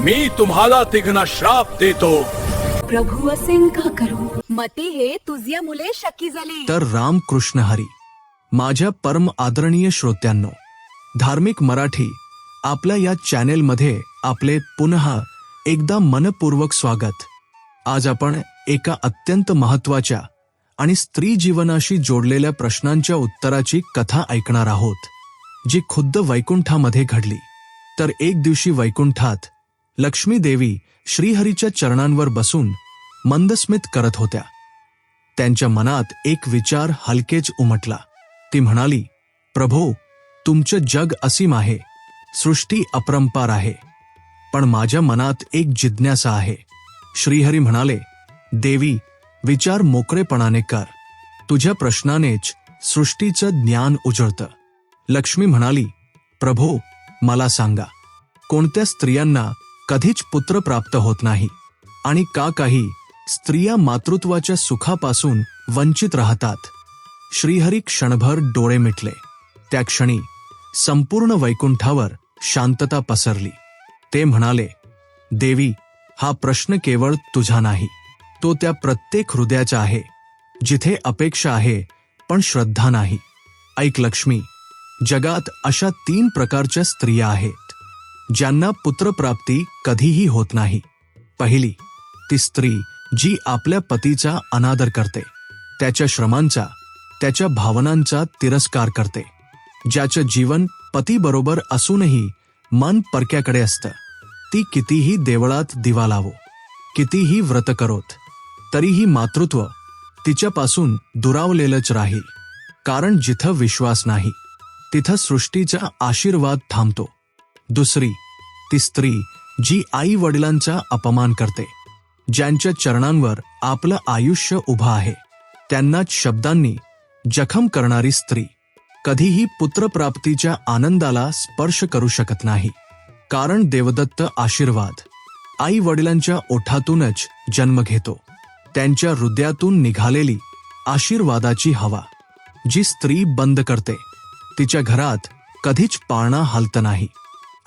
मी तुम्हाला तिघना श्राप देतो. प्रभू असेन का करू? मते हे तुझ्या मुले शक्की झाली. तर रामकृष्ण हरी माझ्या परम आदरणीय श्रोत्यांनो धार्मिक मराठी आपल्या या चॅनेलमध्ये आपले पुन्हा एकदा मनपूर्वक स्वागत. आज आपण एका अत्यंत महत्त्वाच्या आणि स्त्री जीवनाशी जोडलेल्या प्रश्नांच्या उत्तराची कथा ऐकणार आहोत जी खुद्द वैकुंठामध्ये घडली. तर एक दिवशी वैकुंठात लक्ष्मी देवी श्रीहरीच्या चरणांवर बसून मंदस्मित करत होत्या. त्यांच्या मनात एक विचार हलकेच उमटला. ती म्हणाली प्रभो तुमचं जग असीम आहे. सृष्टी अपरंपार आहे. पण माझ्या मनात एक जिज्ञासा आहे. श्रीहरी म्हणाले देवी विचार मोकळेपणाने कर. तुझ्या प्रश्नानेच सृष्टीचं ज्ञान उजळतं. लक्ष्मी म्हणाली प्रभो मला सांगा कोणत्या स्त्रियांना कधीच पुत्र प्राप्त होत नाही आणि का काही स्त्रिया मातृत्वाच्या सुखापासून वंचित राहतात. श्रीहरी क्षणभर डोळे मिटले. त्या क्षणी संपूर्ण वैकुंठावर शांतता पसरली. ते म्हणाले देवी हा प्रश्न केवळ तुझा नाही. तो त्या प्रत्येक हृदयाचा आहे. जिथे अपेक्षा आहे पण श्रद्धा नाही. ऐक लक्ष्मी जगात अशा तीन प्रकारच्या स्त्रिया आहेत. ज्यांना पुत्रप्राप्ती कधीही होत नाही. पहिली ती स्त्री जी आपल्या पतीचा अनादर करते त्याच्या श्रमांचा त्याच्या भावनांचा तिरस्कार करते ज्याचं जीवन पतीबरोबर असूनही मन परक्याकडे असतं. ती कितीही देवळात दिवा लावो कितीही व्रत करोत तरीही मातृत्व तिच्यापासून दुरावलेलंच राहील. कारण जिथं विश्वास नाही तिथं सृष्टीचा आशीर्वाद थांबतो. दुसरी ती स्त्री जी आई वडिलांचा अपमान करते ज्यांच्या चरणांवर आपलं आयुष्य उभं आहे. त्यांनाच शब्दांनी जखम करणारी स्त्री कधीही पुत्रप्राप्तीच्या आनंदाला स्पर्श करू शकत नाही. कारण देवदत्त आशीर्वाद आई वडिलांच्या ओठातूनच जन्म घेतो. त्यांच्या हृदयातून निघालेली आशीर्वादाची हवा जी स्त्री बंद करते तिच्या घरात कधीच पाळणा हलत नाही.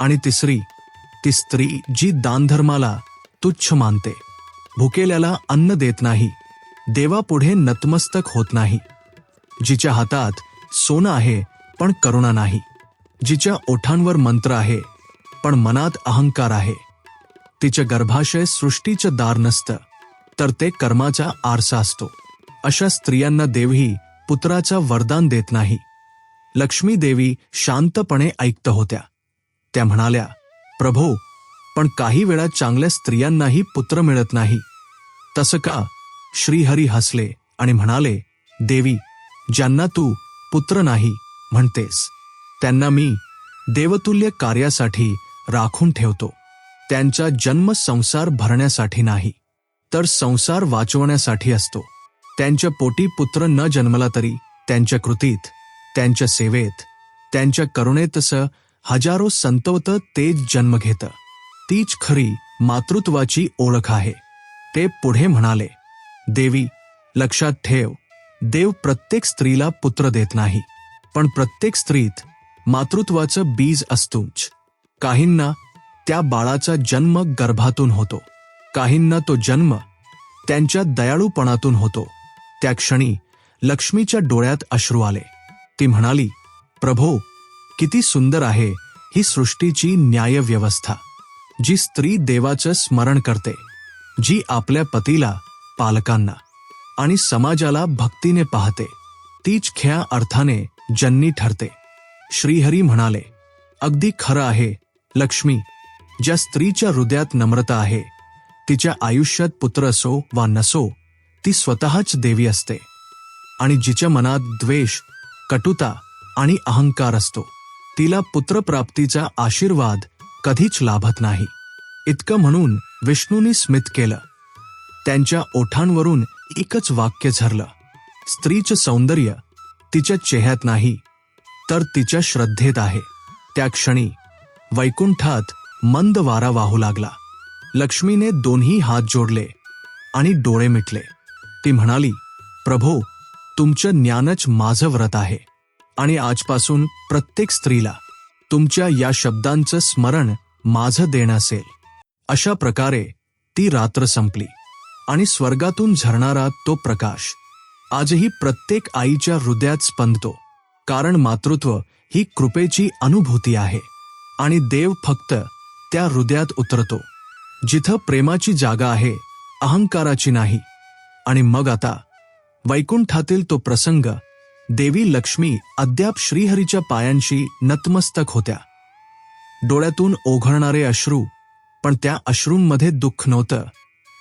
आणि तिसरी ती स्त्री जी दानधर्माला तुच्छ मानते. भुकेल्याला अन्न देत नाही. देवापुढे नतमस्तक होत नाही. जिच्या हातात सोनं आहे पण करुणा नाही. जिच्या ओठांवर मंत्र आहे पण मनात अहंकार आहे. तिच्या गर्भाशय सृष्टीचं दार नसतं तर ते कर्माचा आरसा असतो. अशा स्त्रियांना देवही पुत्राचा वरदान देत नाही. लक्ष्मी देवी शांतपणे ऐकत होत्या. त्या म्हणाल्या प्रभो पण काही वेळा चांगल्या स्त्रियांनाही पुत्र मिळत नाही. तसं का? श्रीहरी हसले आणि म्हणाले देवी ज्यांना तू पुत्र नाही म्हणतेस त्यांना मी देवतुल्य कार्यासाठी राखून ठेवतो. त्यांचा जन्म संसार भरण्यासाठी नाही तर संसार वाचवण्यासाठी असतो. त्यांच्या पोटी पुत्र न जन्मला तरी त्यांच्या कृतीत त्यांच्या सेवेत त्यांच्या करुणेतसं हजारो संतवत तेच जन्म घेतं. तीच खरी मातृत्वाची ओळख आहे. ते पुढे म्हणाले देवी लक्षात ठेव देव प्रत्येक स्त्रीला पुत्र देत नाही पण प्रत्येक स्त्रीत मातृत्वाचं बीज असतोच. काहींना त्या बाळाचा जन्म गर्भातून होतो काहींना तो जन्म त्यांच्या दयाळूपणातून होतो. त्या क्षणी लक्ष्मीच्या डोळ्यात अश्रू आले. ती म्हणाली प्रभो किती सुंदर आहे ही सृष्टीची न्याय व्यवस्था जी स्त्री देवाचं स्मरण करते जी आपल्या पतीला पालकांना आणि समाजाला भक्तीने पाहते. तीच ख्या अर्थाने जन्नी ठरते. श्रीहरी म्हणाले अगदी खरं आहे लक्ष्मी ज्या स्त्रीच्या हृदयात नम्रता आहे तिच्या आयुष्यात पुत्र असो वा नसो ती स्वतःच देवी असते. आणि जिच्या मनात द्वेष कटुता आणि अहंकार असतो. तिला पुत्रप्राप्तीचा आशीर्वाद कधीच लाभत नाही. इतकं म्हणून विष्णूंनी स्मित केलं. त्यांच्या ओठांवरून एकच वाक्य झरलं. स्त्रीचं सौंदर्य तिच्या चेहऱ्यात नाही तर तिच्या श्रद्धेत आहे. त्या क्षणी वैकुंठात मंद वारा वाहू लागला. लक्ष्मीने दोन्ही हात जोडले आणि डोळे मिटले. ती म्हणाली प्रभो तुमचं ज्ञानच माझं व्रत आहे. आणि आजपासून प्रत्येक स्त्रीला तुमच्या या शब्दांचं स्मरण माझं देणं असेल. अशा प्रकारे ती रात्र संपली आणि स्वर्गातून झरणारा तो प्रकाश आजही प्रत्येक आईच्या हृदयात स्पंदतो कारण मातृत्व ही कृपेची अनुभूती आहे आणि देव फक्त त्या हृदयात उतरतो जिथं प्रेमाची जागा आहे अहंकाराची नाही. आणि मग आता वैकुंठातील तो प्रसंग देवी लक्ष्मी अद्याप श्रीहरीच्या पायांशी नतमस्तक होत्या. डोळ्यातून ओघळणारे अश्रू पण त्या अश्रूंमध्ये दुःख नव्हतं.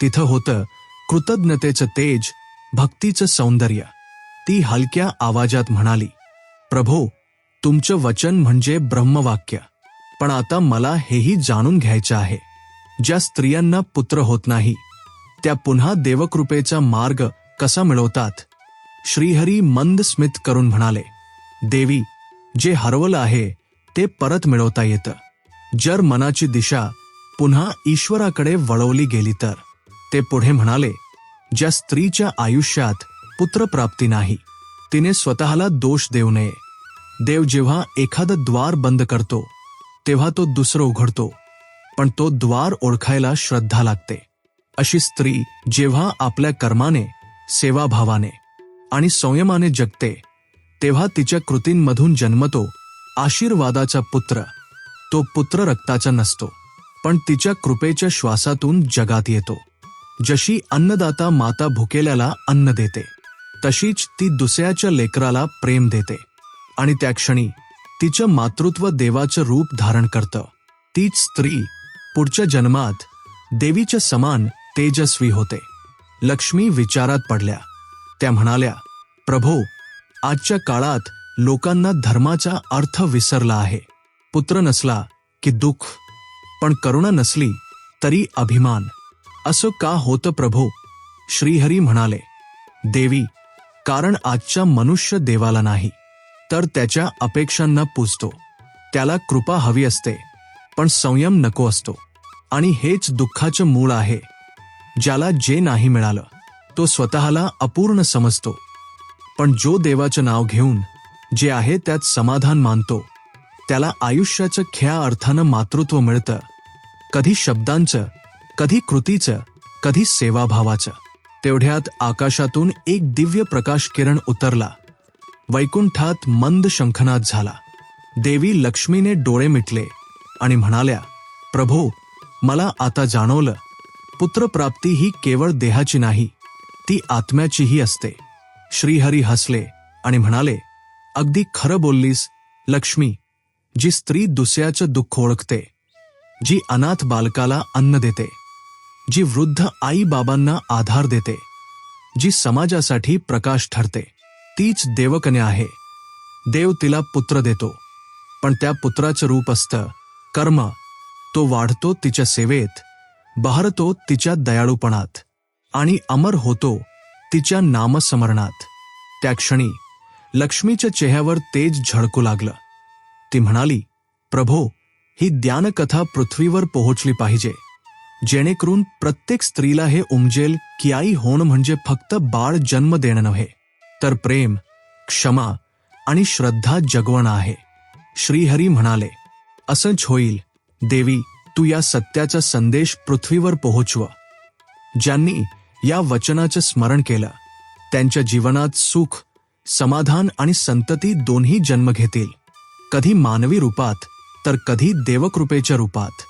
तिथं होतं कृतज्ञतेचं तेज भक्तीचं सौंदर्य. ती हलक्या आवाजात म्हणाली प्रभो तुमचं वचन म्हणजे ब्रह्मवाक्य. पण आता मला हेही जाणून घ्यायचं आहे. ज्या स्त्रियांना पुत्र होत नाही त्या पुन्हा देवकृपेचा मार्ग कसा मिळवतात? श्रीहरी मंद स्मित करून म्हणाले देवी जे हरवलं आहे ते परत मिळवता येतं. जर मनाची दिशा पुन्हा ईश्वराकडे वळवली गेली तर. ते पुढे म्हणाले ज्या स्त्रीच्या आयुष्यात पुत्रप्राप्ती नाही तिने स्वतःला दोष देऊ नये. देव जेव्हा एखादं द्वार बंद करतो तेव्हा तो दुसरं उघडतो पण तो द्वार ओळखायला श्रद्धा लागते. अशी स्त्री जेव्हा आपल्या कर्माने सेवाभावाने आणि संयमाने जगते तेव्हा तिच्या कृतींमधून जन्मतो आशीर्वादाचा पुत्र. तो पुत्र रक्ताचा नसतो पण तिच्या कृपेच्या श्वासातून जगात येतो. जशी अन्नदाता माता भुकेल्याला अन्न देते तशीच ती दुसऱ्याच्या लेकराला प्रेम देते. आणि त्या क्षणी तिचं मातृत्व देवाचं रूप धारण करतं. तीच स्त्री पुढच्या जन्मात देवीच्या समान तेजस्वी होते. लक्ष्मी विचारात पडल्या. त्या म्हणाल्या प्रभो आजच्या काळात लोकांना धर्माचा अर्थ विसरला आहे. पुत्र नसला की दुःख पण करुणा नसली तरी अभिमान. असं का होतं प्रभो? श्रीहरी म्हणाले देवी कारण आजच्या मनुष्य देवाला नाही तर त्याच्या अपेक्षांना पूजतो. त्याला कृपा हवी असते पण संयम नको असतो. आणि हेच दुःखाचं मूळ आहे ज्याला जे नाही मिळालं. तो स्वतःला अपूर्ण समजतो. पण जो देवाचं नाव घेऊन जे आहे त्यात समाधान मानतो. त्याला आयुष्याचं ख्या अर्थानं मातृत्व मिळतं. कधी शब्दांचं कधी कृतीचं कधी सेवाभावाचं. तेवढ्यात आकाशातून एक दिव्य प्रकाश किरण उतरला. वैकुंठात मंद शंखनाद झाला. देवी लक्ष्मीने डोळे मिटले आणि म्हणाल्या प्रभो मला आता जाणवलं. पुत्रप्राप्ती ही केवळ देहाची नाही ती आत्म्याचीही असते. श्रीहरी हसले आणि म्हणाले अगदी खरं बोललीस लक्ष्मी जी स्त्री दुसऱ्याचं दुःख ओळखते जी अनाथ बालकाला अन्न देते जी वृद्ध आई बाबांना आधार देते जी समाजासाठी प्रकाश ठरते तीच देवकन्या आहे. देव तिला पुत्र देतो पण त्या पुत्राचं रूप असतं कर्म तो वाढतो तिच्या सेवेत बहरतो तिच्या दयाळूपणात. आणि अमर होतो तिच्या नामस्मरणात. त्या क्षणी लक्ष्मीच्या चेहऱ्यावर तेज झळकू लागलं. ती म्हणाली प्रभो ही ज्ञानकथा पृथ्वीवर पोहोचली पाहिजे. जेणेकरून प्रत्येक स्त्रीला हे उमजेल की आई होणं म्हणजे फक्त बाळ जन्म देणं नव्हे तर प्रेम क्षमा आणि श्रद्धा जगवणं आहे. श्रीहरी म्हणाले असंच होईल देवी तू या सत्याचा संदेश पृथ्वीवर पोहोचव. ज्यांनी या वचनाचं स्मरण केलं. त्यांच्या जीवनात सुख समाधान आणि संतती दोन्ही जन्म घेतील. कधी मानवी रूपात तर कधी देवकृपेच्या रूपात.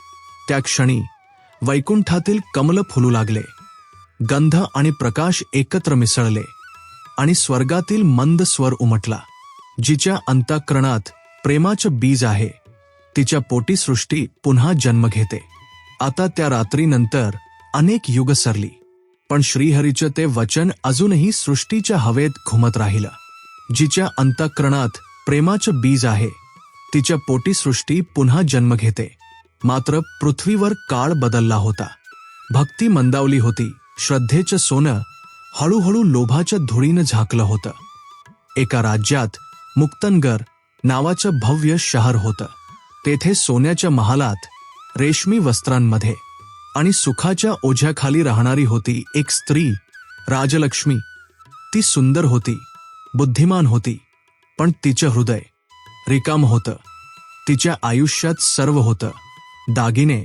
त्या क्षणी वैकुंठातील कमल फुलू लागले. गंध आणि प्रकाश एकत्र मिसळले आणि स्वर्गातील मंद स्वर उमटला जिच्या अंतःकरणात प्रेमाचं बीज आहे. तिच्या पोटी सृष्टी पुन्हा जन्म घेते. आता त्या रात्रीनंतर अनेक युग सरली. पण श्रीहरीचं ते वचन अजूनही सृष्टीच्या हवेत घुमत राहिलं. जिच्या अंतःकरणात प्रेमाचं बीज आहे तिच्या पोटी सृष्टी पुन्हा जन्म घेते. मात्र पृथ्वीवर काळ बदलला होता. भक्ती मंदावली होती श्रद्धेचं सोनं हळूहळू लोभाच्या धुळीनं झाकलं होतं. एका राज्यात मुक्तनगर नावाचं भव्य शहर होतं. तेथे सोन्याच्या महालात रेशमी वस्त्रांमध्ये आणि सुखाच्या ओझ्याखाली राहणारी होती एक स्त्री राजलक्ष्मी. ती सुंदर होती बुद्धिमान होती पण तिचं हृदय रिकाम होतं. तिच्या आयुष्यात सर्व होतं. दागिने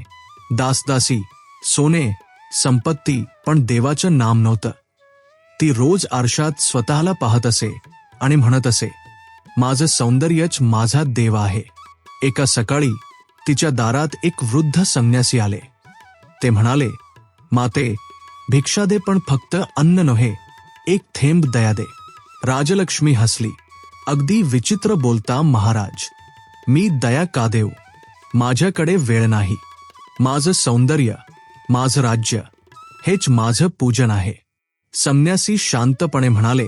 दासदासी सोने संपत्ती पण देवाचं नाम नव्हतं. ती रोज आरशात स्वतःला पाहत असे आणि म्हणत असे माझं सौंदर्यच माझा देव आहे. एका सकाळी तिच्या दारात एक वृद्ध संन्यासी आले. ते म्हणाले माते भिक्षा दे पण फक्त अन्न नव्हे एक थेंब दया दे. राजलक्ष्मी हसली. अगदी विचित्र बोलता महाराज मी दया का देऊ? माझ्याकडे वेळ नाही. माझं सौंदर्य माझं राज्य हेच माझं पूजन आहे. संन्यासी शांतपणे म्हणाले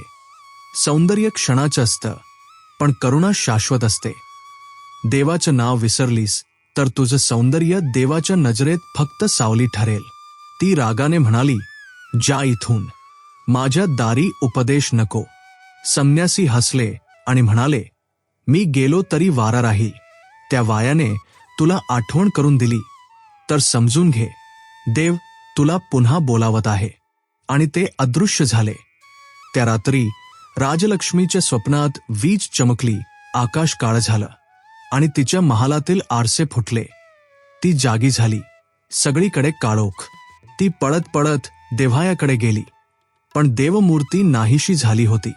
सौंदर्य क्षणाचं असतं पण करुणा शाश्वत असते. देवाचं नाव विसरलीस तर तुझं सौंदर्य देवाच्या नजरेत फक्त सावली ठरेल. ती रागाने म्हणाली जा इथून. माझ्या दारी उपदेश नको. संन्यासी हसले आणि म्हणाले मी गेलो तरी वारा राहील. त्या वायाने तुला आठवण करून दिली. तर समजून घे. देव तुला पुन्हा बोलावत आहे. आणि ते अदृश्य झाले. त्या रात्री राजलक्ष्मीच्या स्वप्नात वीज चमकली आकाश काळ झालं. आणि तिच्या महालातील आरसे फुटले. ती जागी झाली. सगळीकडे काळोख. ती पळत पळत देव्हायाकडे गेली. पण देवमूर्ती नाहीशी झाली होती.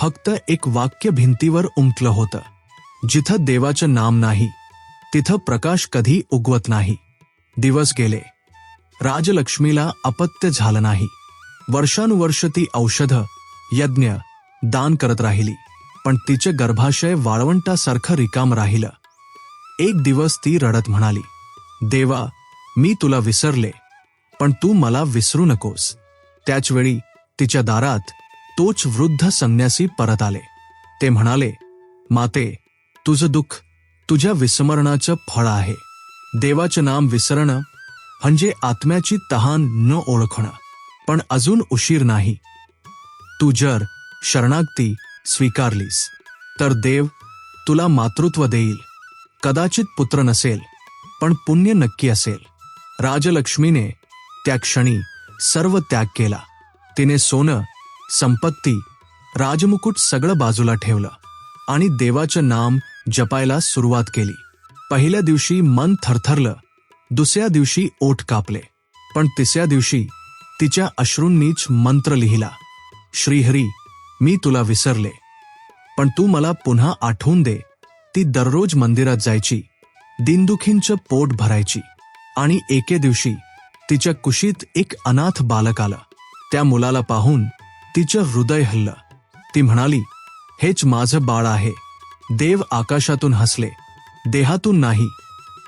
फक्त एक वाक्य भिंतीवर उमटलं होतं. जिथं देवाचं नाम नाही तिथं प्रकाश कधी उगवत नाही. दिवस गेले. राजलक्ष्मीला अपत्य झालं नाही. वर्षानुवर्ष ती औषधं यज्ञ दान करत राहिली. पण तिचे गर्भाशय वाळवंटासारखं रिकाम राहिलं. एक दिवस ती रडत म्हणाली देवा मी तुला विसरले पण तू मला विसरू नकोस. त्याचवेळी तिच्या दारात तोच वृद्ध संन्यासी परत आले. ते म्हणाले माते तुझं दुःख तुझ्या विस्मरणाचं फळ आहे. देवाचं नाम विसरणं म्हणजे आत्म्याची तहान न ओळखणं पण अजून उशीर नाही. तू जर शरणागती स्वीकारलीस. तर देव तुला मातृत्व देईल. कदाचित पुत्र नसेल पण पुण्य नक्की असेल. राजलक्ष्मीने त्या क्षणी सर्व त्याग केला. तिने सोनं संपत्ती राजमुकुट सगळं बाजूला ठेवलं आणि देवाचं नाम जपायला सुरुवात केली. पहिल्या दिवशी मन थरथरलं दुसऱ्या दिवशी ओठ कापले पण तिसऱ्या दिवशी तिच्या अश्रूंनीच मंत्र लिहिला. श्रीहरी मी तुला विसरले. पण तू मला पुन्हा आठवून दे. ती दररोज मंदिरात जायची. दिनदुखींचं पोट भरायची. आणि एके दिवशी तिच्या कुशीत एक अनाथ बालक आलं. त्या मुलाला पाहून तिचं हृदय हल्लं. ती म्हणाली हेच माझं बाळ आहे. देव आकाशातून हसले. देहातून नाही.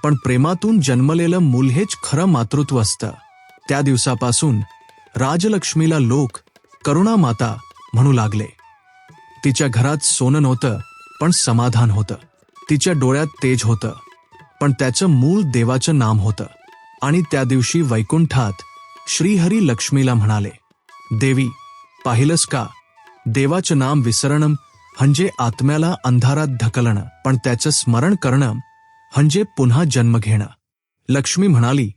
पण प्रेमातून जन्मलेलं मूल हेच खरं मातृत्व असतं. त्या दिवसापासून राजलक्ष्मीला लोक करुणा माता म्हणू लागले. तिच्या घरात सोनं नव्हतं पण समाधान होतं. तिच्या डोळ्यात तेज होतं पण त्याचं मूळ देवाचं नाम होतं. आणि त्या दिवशी वैकुंठात श्रीहरी लक्ष्मीला म्हणाले देवी पाहिलंस का? देवाचं नाम विसरणं म्हणजे आत्म्याला अंधारात ढकलणं पण त्याचं स्मरण करणं म्हणजे पुन्हा जन्म घेणं. लक्ष्मी म्हणाली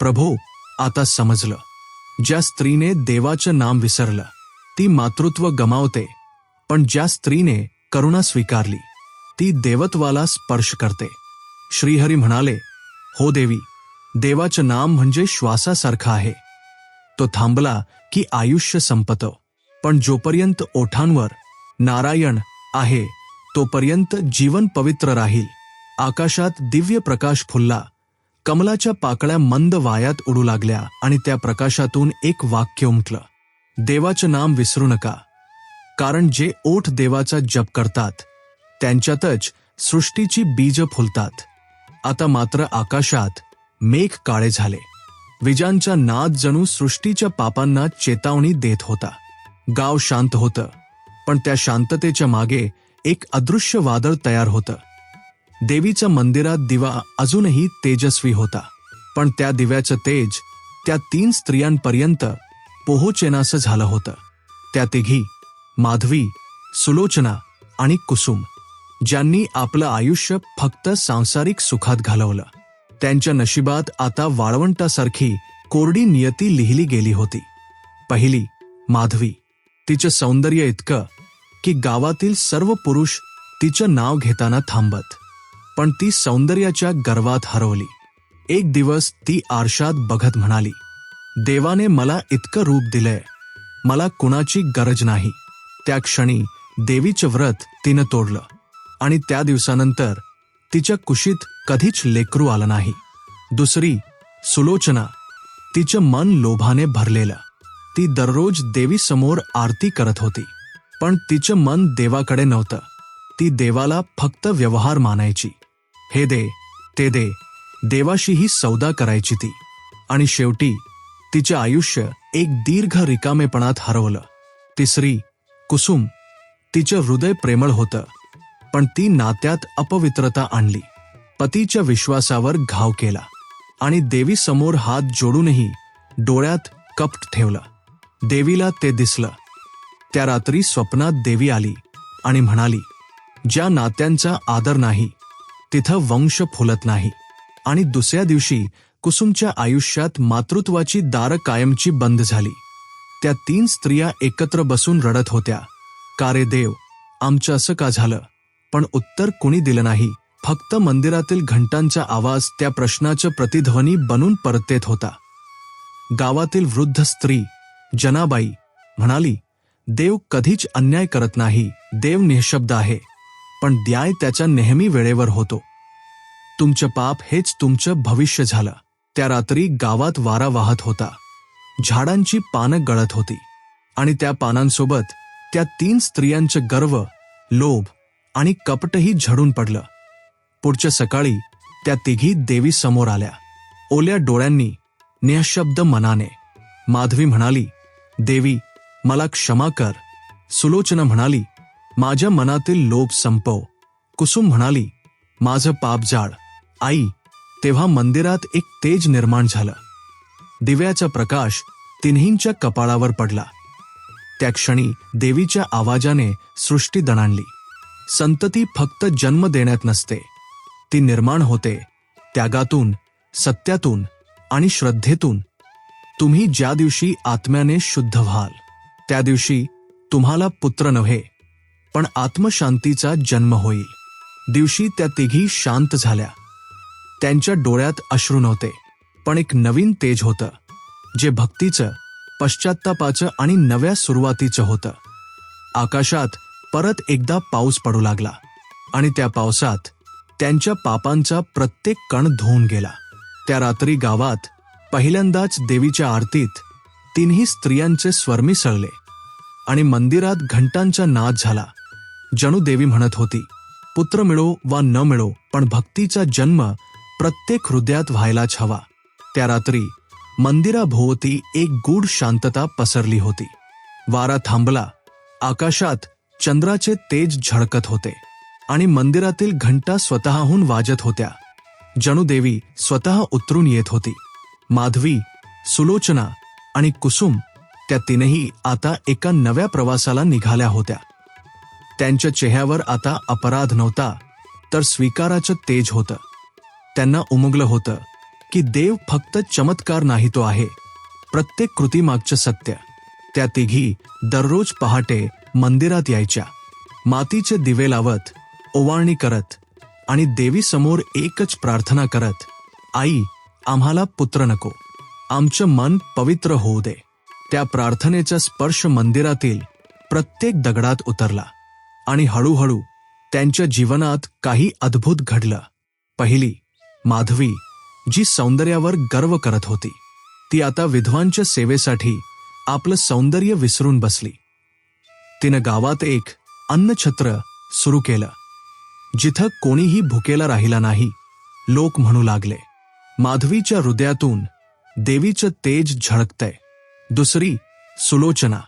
प्रभो आता समजलं. ज्या स्त्रीने देवाचं नाम विसरलं ती मातृत्व गमावते पण ज्या स्त्रीने करुणा स्वीकारली ती देवत्वाला स्पर्श करते. श्रीहरी म्हणाले हो देवी देवाचं नाम म्हणजे श्वासासारखं आहे. तो थांबला की आयुष्य संपतं पण जोपर्यंत ओठांवर नारायण आहे तोपर्यंत जीवन पवित्र राहील. आकाशात दिव्य प्रकाश फुलला कमलाच्या पाकळ्या मंद वायात उडू लागल्या आणि त्या प्रकाशातून एक वाक्य उमटलं. देवाचं नाम विसरू नका कारण जे ओठ देवाचा जप करतात त्यांच्यातच सृष्टीची बीज फुलतात. आता मात्र आकाशात मेघ काळे झाले. विजांचा नाद जणू सृष्टीच्या पापांना चेतावणी देत होता. गाव शांत होतं पण त्या शांततेच्या मागे एक अदृश्य वादळ तयार होतं. देवीच्या मंदिरात दिवा अजूनही तेजस्वी होता पण त्या दिव्याचं तेज त्या तीन स्त्रियांपर्यंत पोहोचेनासं झालं होतं. त्या तिघी माधवी सुलोचना आणि कुसुम ज्यांनी आपलं आयुष्य फक्त सांसारिक सुखात घालवलं. त्यांच्या नशिबात आता वाळवंटासारखी कोरडी नियती लिहिली गेली होती. पहिली माधवी तिचं सौंदर्य इतकं की गावातील सर्व पुरुष तिचं नाव घेताना थांबत. पण ती सौंदर्याच्या गर्वात हरवली. एक दिवस ती आरशात बघत म्हणाली देवाने मला इतकं रूप दिलंय. मला कुणाची गरज नाही. त्या क्षणी देवीचं व्रत तिनं तोडलं. आणि त्या दिवसानंतर तिच्या कुशीत कधीच लेकरू आलं नाही. दुसरी सुलोचना तिचं मन लोभाने भरलेलं. ती दररोज देवीसमोर आरती करत होती. पण तिचं मन देवाकडे नव्हतं. ती देवाला फक्त व्यवहार मानायची. हे दे ते दे देवाशीही सौदा करायची ती. आणि शेवटी तिचे आयुष्य एक दीर्घ रिकामेपणात हरवलं. तिसरी कुसुम तिचं हृदय प्रेमळ होतं पण ती नात्यात अपवित्रता आणली. पतीच्या विश्वासावर घाव केला आणि देवीसमोर हात जोडूनही डोळ्यात कपट ठेवलं. देवीला ते दिसलं. त्या रात्री स्वप्नात देवी आली आणि म्हणाली ज्या नात्यांचा आदर नाही तिथं वंश फुलत नाही आणि दुसऱ्या दिवशी कुसुमच्या आयुष्यात मातृत्वाची दारं कायमची बंद झाली. त्या तीन स्त्रिया एकत्र बसून रडत होत्या. का रे देव आमचं असं का झालं? पण उत्तर कुणी दिलं नाही. फक्त मंदिरातील घंटांचा आवाज त्या प्रश्नाचं प्रतिध्वनी बनून परतेत होता. गावातील वृद्ध स्त्री जनाबाई म्हणाली देव कधीच अन्याय करत नाही. देव निःशब्द आहे. पण द्याय त्याच्या नेहमी वेळेवर होतो. तुमचं पाप हेच तुमचं भविष्य झालं. त्या रात्री गावात वारा वाहत होता. झाडांची पानं गळत होती आणि त्या पानांसोबत त्या तीन स्त्रियांचं गर्व लोभ आणि कपटही झडून पडलं. पुढच्या सकाळी त्या तिघी देवी समोर आल्या. ओल्या डोळ्यांनी निःशब्द मनाने माधवी म्हणाली देवी मला क्षमा कर. सुलोचना म्हणाली माझ्या मनातील लोभ संपव. कुसुम म्हणाली माझं पाप जाळ. आई तेव्हा मंदिरात एक तेज निर्माण झालं. दिव्याचा प्रकाश तिन्हींच्या कपाळावर पडला. त्या क्षणी देवीच्या आवाजाने सृष्टी दणाणली. संतती फक्त जन्म देण्यात नसते. ती निर्माण होते त्यागातून सत्यातून आणि श्रद्धेतून. तुम्ही ज्या दिवशी आत्म्याने शुद्ध व्हाल त्या दिवशी तुम्हाला पुत्र नव्हे पण आत्मशांतीचा जन्म होईल. दिवशी त्या तिघी शांत झाल्या. त्यांच्या डोळ्यात अश्रू नव्हते पण एक नवीन तेज होतं जे भक्तीचं पश्चात्तापाचं आणि नव्या सुरुवातीचं होतं. आकाशात परत एकदा पाऊस पडू लागला आणि त्या पावसात त्यांच्या पापांचा प्रत्येक कण धुवून गेला. त्या रात्री गावात पहिल्यांदाच देवीच्या आरतीत तिन्ही स्त्रियांचे स्वर मिसळले आणि मंदिरात घंटांचा नाद झाला. जणू देवी म्हणत होती पुत्र मिळो वा न मिळो पण भक्तीचा जन्म प्रत्येक हृदयात व्हायलाच हवा त्या रात्री मंदिराभोवती एक गूढ शांतता पसरली होती. वारा थांबला आकाशात चंद्राचे तेज झळकत होते आणि मंदिरातील घंटा स्वतःहून वाजत होत्या. जणू देवी स्वतः उतरून येत होती. माधवी सुलोचना आणि कुसुम त्या तीनही आता एका नव्या प्रवासाला निघाल्या होत्या. त्यांच्या चेहऱ्यावर आता अपराध नव्हता तर स्वीकाराचं तेज होतं. त्यांना उमगलं होतं की देव फक्त चमत्कार नाही तो आहे. प्रत्येक कृतीमागचं सत्य. त्या तिघी दररोज पहाटे मंदिरात यायच्या. मातीचे दिवे लावत ओवाळणी करत आणि देवीसमोर एकच प्रार्थना करत आई आम्हाला पुत्र नको. आमचं मन पवित्र होऊ दे. त्या प्रार्थनेचा स्पर्श मंदिरातील प्रत्येक दगडात उतरला आणि हळूहळू त्यांच्या जीवनात काही अद्भुत घडलं. पहिली माधवी जी सौंदर्यावर गर्व करत होती ती आता विधवांच्या सेवेसाठी आपलं सौंदर्य विसरून बसली. तिनं गावात एक अन्नछत्र सुरू केलं. जिथं कोणीही भुकेला राहिला नाही लोक म्हणू लागले माधवीच्या हृदयातून देवीचं तेज झळकतंय. दुसरी सुलोचना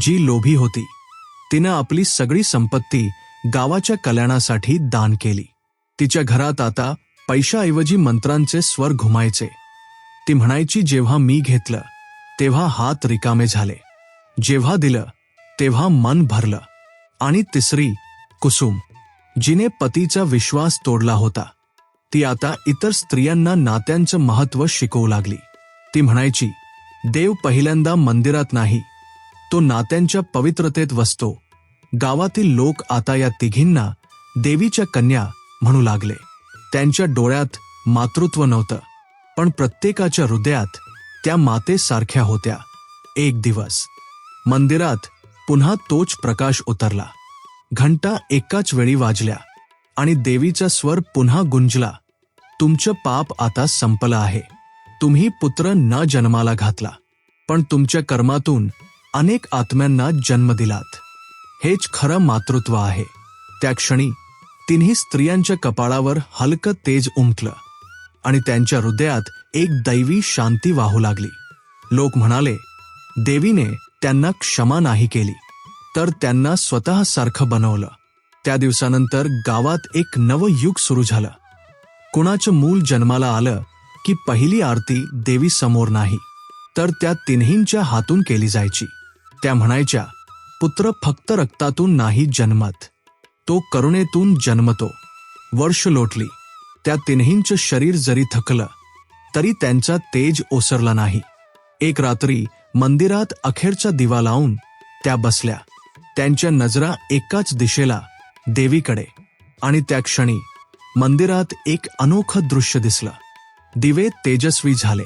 जी लोभी होती तिनं आपली सगळी संपत्ती गावाच्या कल्याणासाठी दान केली. तिच्या घरात आता पैशाऐवजी मंत्रांचे स्वर घुमायचे. ती म्हणायची जेव्हा मी घेतलं तेव्हा हात रिकामे झाले. जेव्हा दिलं तेव्हा मन भरलं. आणि तिसरी कुसुम. जिने पतीचा विश्वास तोडला होता. ती आता इतर स्त्रियांना नात्यांचं महत्त्व शिकवू लागली. ती म्हणायची देव पहिल्यांदा मंदिरात नाही. तो नात्यांच्या पवित्रतेत वसतो. गावातील लोक आता या तिघींना देवीच्या कन्या म्हणू लागले. त्यांच्या डोळ्यात मातृत्व नव्हतं पण प्रत्येकाच्या हृदयात त्या मातेसारख्या होत्या. एक दिवस मंदिरात पुन्हा तोच प्रकाश उतरला. घंटा एकाच वेळी वाजल्या आणि देवीचा स्वर पुन्हा गुंजला तुमचं पाप आता संपलं आहे. तुम्ही पुत्र न जन्माला घातला पण तुमच्या कर्मातून अनेक आत्म्यांना जन्म दिलात. हेच खरं मातृत्व आहे. त्या क्षणी तिन्ही स्त्रियांच्या कपाळावर हलकं तेज उमटलं आणि त्यांच्या हृदयात एक दैवी शांती वाहू लागली. लोक म्हणाले देवीने त्यांना क्षमा नाही केली तर त्यांना स्वतःसारखं बनवलं. त्या दिवसानंतर गावात एक नवं युग सुरू झालं. कुणाचं मूल जन्माला आलं की पहिली आरती देवी समोर नाही तर त्या तिन्हींच्या हातून केली जायची. त्या म्हणायच्या पुत्र फक्त रक्तातून नाही जन्मत. तो करुणेतून जन्मतो. वर्ष लोटली. त्या तिन्हींचं शरीर जरी थकलं तरी त्यांचा तेज ओसरला नाही. एक रात्री मंदिरात अखेरचा दिवा लावून त्या बसल्या. त्यांच्या नजरा एकाच दिशेला देवीकडे. आणि त्या क्षणी मंदिरात एक अनोखं दृश्य दिसलं. दिवे तेजस्वी झाले.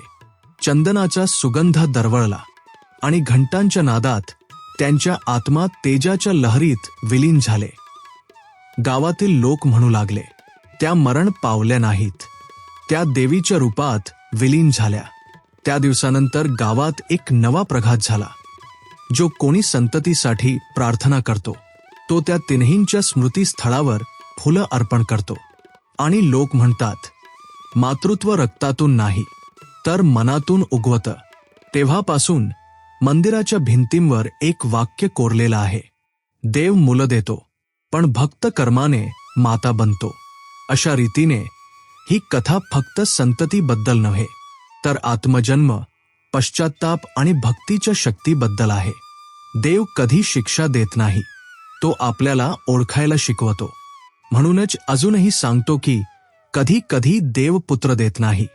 चंदनाचा सुगंध दरवळला. आणि घंटांच्या नादात त्यांच्या आत्मा तेजाच्या लहरीत विलीन झाले. गावातील लोक म्हणू लागले त्या मरण पावल्या नाहीत. त्या देवीच्या रूपात विलीन झाल्या. त्या दिवसानंतर गावात एक नवा प्रघात झाला. जो कोणी संततीसाठी प्रार्थना करतो तो त्या तिन्हींच्या स्मृतीस्थळावर फुलं अर्पण करतो. आणि लोक म्हणतात मातृत्व रक्तातून नाही तर मनातून उगवतं. तेव्हापासून मंदिराच्या भिंतींवर एक वाक्य कोरलेलं आहे. देव मुलं देतो. पण भक्त कर्माने माता बनतो. अशा रीतीने ही कथा फक्त संततीबद्दल नव्हे तर आत्मजन्म पश्चाताप आणि भक्तीच्या शक्तीबद्दल आहे. देव कधी शिक्षा देत नाही तो आपल्याला ओळखायला शिकवतो. म्हणूनच अजूनही सांगतो की कधी कधी देव पुत्र देत नाही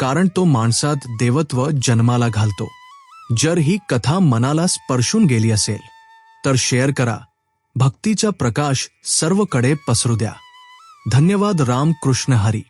कारण तो माणसात देवत्व जन्माला घालतो. जर ही कथा मनाला स्पर्शून गेली असेल तर शेअर करा भक्तीचा प्रकाश सर्वकडे पसरू द्या. धन्यवाद राम कृष्ण हरी.